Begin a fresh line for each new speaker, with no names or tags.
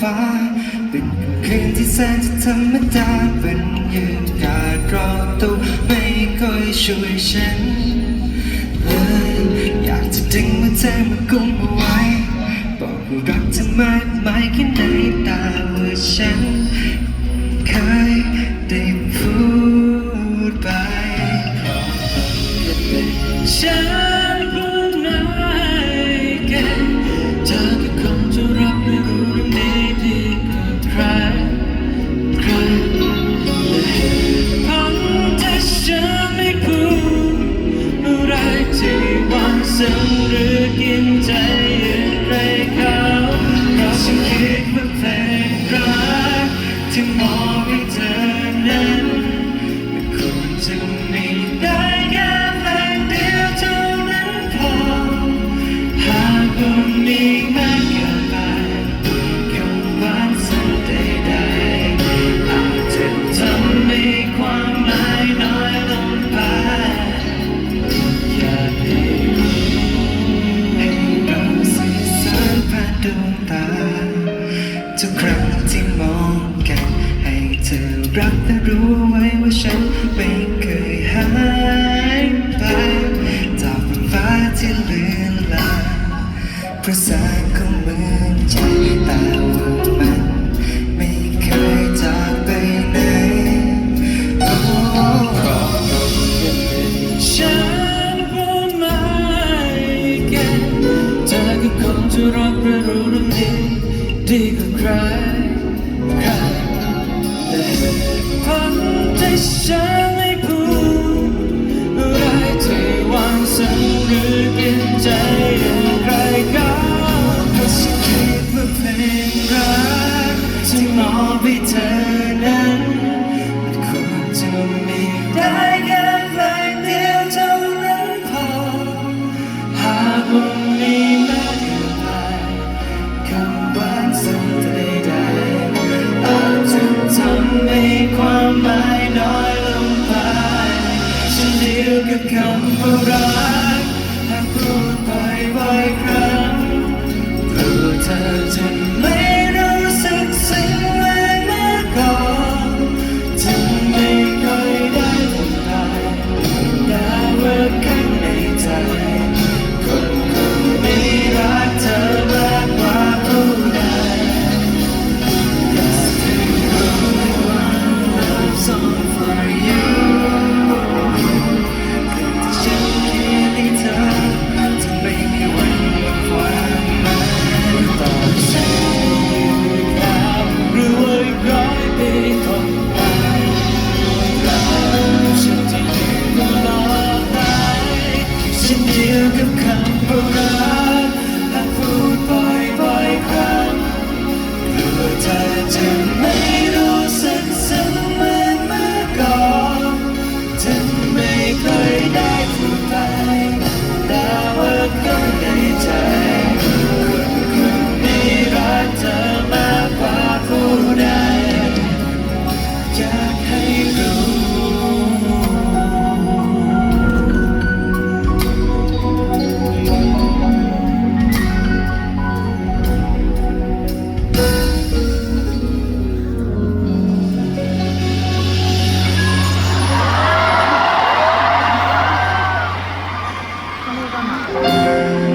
ฟ้า เป็นคืนที่แสนจะธรรมดาบรรยากาศรอบตัวไม่ค่อยช่วยฉันเลยอยากจะดึงมือเธอมากุมเอาไว้ บอกว่ารักจะไม่กมายแค่ไหนแต่ว่าฉัน Tiền to grab the team won't get hey to grab the Congratulations. you come from? you've come around.